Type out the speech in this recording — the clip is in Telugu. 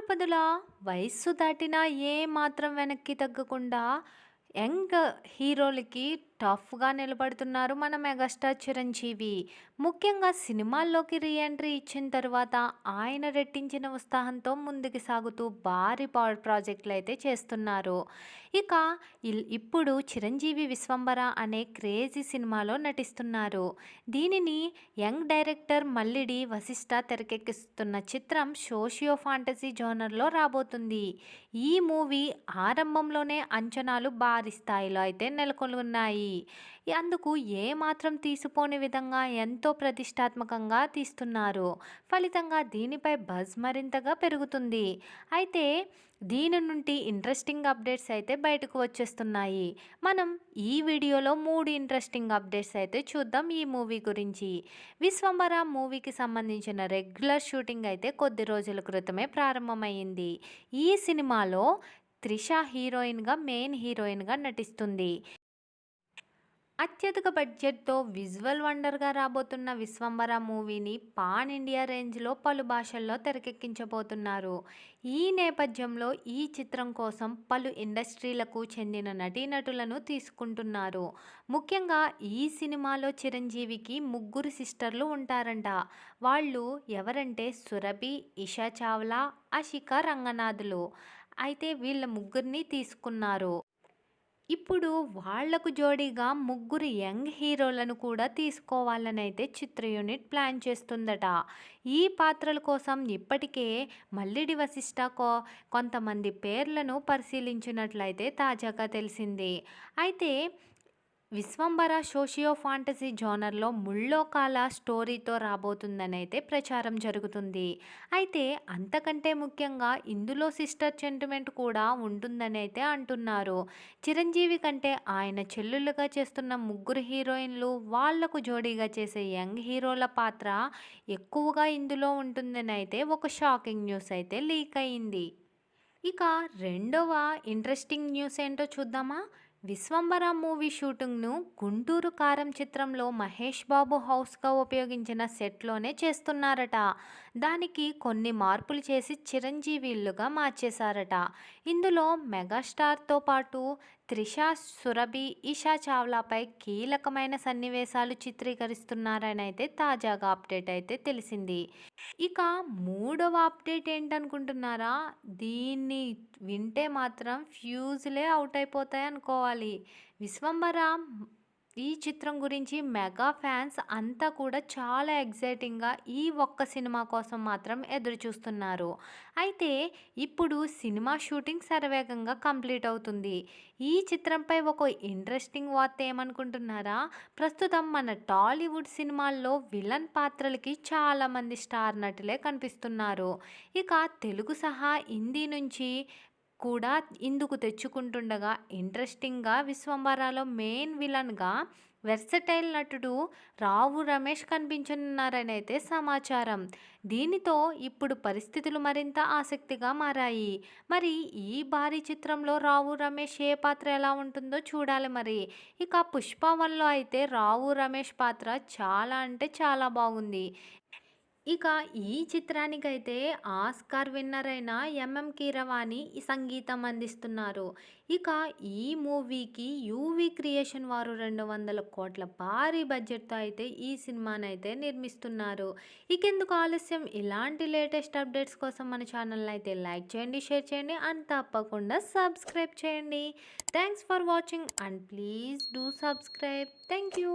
పదుల వయస్సు దాటినా ఏ మాత్రం వెనక్కి తగ్గకుండా యంగ్ హీరోలకి టఫ్గా నిలబడుతున్నారు మన మెగాస్టార్ చిరంజీవి. ముఖ్యంగా సినిమాల్లోకి రీఎంట్రీ ఇచ్చిన తర్వాత ఆయన రెట్టించిన ఉత్సాహంతో ముందుకు సాగుతూ భారీ ప్రాజెక్టులు అయితే చేస్తున్నారు. ఇక ఇప్పుడు చిరంజీవి విశ్వంబర అనే క్రేజీ సినిమాలో నటిస్తున్నారు. దీనిని యంగ్ డైరెక్టర్ మల్లిడి వశిష్ట తెరకెక్కిస్తున్న చిత్రం సోషియో ఫాంటసీ జోనర్లో రాబోతుంది. ఈ మూవీ ఆరంభంలోనే అంచనాలు భారీ స్థాయిలో అయితే నెలకొని ఉన్నాయి అందుకు మాత్రం తీసిపోని విధంగా ఎంతో ప్రతిష్టాత్మకంగా తీస్తున్నారు. ఫలితంగా దీనిపై బజ్ మరింతగా పెరుగుతుంది. అయితే దీని నుండి ఇంట్రెస్టింగ్ అప్డేట్స్ అయితే బయటకు వచ్చేస్తున్నాయి. మనం ఈ వీడియోలో మూడు ఇంట్రెస్టింగ్ అప్డేట్స్ అయితే చూద్దాం ఈ మూవీ గురించి. విశ్వంబర మూవీకి సంబంధించిన రెగ్యులర్ షూటింగ్ అయితే కొద్ది రోజుల క్రితమే ప్రారంభమైంది. ఈ సినిమాలో త్రిష హీరోయిన్గా మెయిన్ హీరోయిన్గా నటిస్తుంది. అత్యధిక బడ్జెట్తో విజువల్ వండర్గా రాబోతున్న విశ్వంబర మూవీని పాన్ ఇండియా రేంజ్లో పలు భాషల్లో తెరకెక్కించబోతున్నారు. ఈ నేపథ్యంలో ఈ చిత్రం కోసం పలు ఇండస్ట్రీలకు చెందిన నటీనటులను తీసుకుంటున్నారు. ముఖ్యంగా ఈ సినిమాలో చిరంజీవికి ముగ్గురు సిస్టర్లు ఉంటారంట. వాళ్ళు ఎవరంటే సురభి ఇషా చావ్లా అషిక రంగనాథులు. అయితే వీళ్ళ ముగ్గురిని తీసుకున్నారు. ఇప్పుడు వాళ్ళకు జోడీగా ముగ్గురు యంగ్ హీరోలను కూడా తీసుకోవాలని అయితే చిత్ర యూనిట్ ప్లాన్ చేస్తుందట. ఈ పాత్రల కోసం ఇప్పటికే మల్లిడి వశిష్ట కో కొంతమంది పేర్లను పరిశీలించినట్లయితే తాజాగా తెలిసింది. అయితే విశ్వంబర సోషియో ఫాంటసీ జోనర్లో ముళ్ళోకాల స్టోరీతో రాబోతుందని అయితే ప్రచారం జరుగుతుంది. అయితే అంతకంటే ముఖ్యంగా ఇందులో సిస్టర్ సెంటిమెంట్ కూడా ఉంటుందని అయితే అంటున్నారు. చిరంజీవి కంటే ఆయన చెల్లులుగా చేస్తున్న ముగ్గురు హీరోయిన్లు వాళ్ళకు జోడీగా చేసే యంగ్ హీరోల పాత్ర ఎక్కువగా ఇందులో ఉంటుందని అయితే ఒక షాకింగ్ న్యూస్ అయితే లీక్ అయింది. ఇక రెండవ ఇంట్రెస్టింగ్ న్యూస్ ఏంటో చూద్దామా? విశ్వంబర మూవీ షూటింగ్ను గుంటూరు కారం చిత్రంలో మహేష్ బాబు హౌస్గా ఉపయోగించిన సెట్లోనే చేస్తున్నారట. దానికి కొన్ని మార్పులు చేసి చిరంజీవిలుగా మార్చేశారట. ఇందులో మెగాస్టార్తో పాటు త్రిష సురభి ఇషా చావ్లాపై కీలకమైన సన్నివేశాలు చిత్రీకరిస్తున్నారని అయితే తాజాగా అప్డేట్ అయితే తెలిసింది. ఇక మూడవ అప్డేట్ ఏంటనుకుంటున్నారా? దీన్ని వింటే మాత్రం ఫ్యూజ్లే అవుట్ అయిపోతాయి అనుకోవాలి విశ్వంబర ఈ చిత్రం గురించి మెగా ఫ్యాన్స్ అంతా కూడా చాలా ఎగ్జైటింగ్గా ఈ ఒక్క సినిమా కోసం మాత్రం ఎదురు చూస్తున్నారు అయితే ఇప్పుడు సినిమా షూటింగ్ సరవేగంగా కంప్లీట్ అవుతుంది. ఈ చిత్రంపై ఒక ఇంట్రెస్టింగ్ వార్త ఏమనుకుంటున్నారా? ప్రస్తుతం మన టాలీవుడ్ సినిమాల్లో విలన్ పాత్రలకి చాలామంది స్టార్ నటులే కనిపిస్తున్నారు. ఇక తెలుగు సహా హిందీ నుంచి కూడా ఇందుకు తెచ్చుకుంటుండగా ఇంట్రెస్టింగ్గా విశ్వంబరాలో మెయిన్ విలన్గా వెర్సటైల్ నటుడు రావు రమేష్ కనిపించనున్నారని అయితే సమాచారం. దీనితో ఇప్పుడు పరిస్థితులు మరింత ఆసక్తిగా మారాయి. మరి ఈ భారీ చిత్రంలో రావు రమేష్ ఏ పాత్ర ఎలా ఉంటుందో చూడాలి మరి. ఇక పుష్ప వన్లో అయితే రావు రమేష్ పాత్ర చాలా అంటే చాలా బాగుంది. ఇక ఈ చిత్రానికైతే ఆస్కార్ విన్నర్ అయిన ఎంఎం కీరవాణి ఈ సంగీతం అందిస్తున్నారు. ఇక ఈ మూవీకి యూవీ క్రియేషన్ వారు రెండు వందల కోట్ల భారీ బడ్జెట్తో అయితే ఈ సినిమాను అయితే నిర్మిస్తున్నారు. ఇకెందుకు ఆలస్యం? ఇలాంటి లేటెస్ట్ అప్డేట్స్ కోసం మన ఛానల్ని అయితే లైక్ చేయండి షేర్ చేయండి అండ్ తప్పకుండా సబ్స్క్రైబ్ చేయండి. Thanks for watching and please do subscribe. Thank you.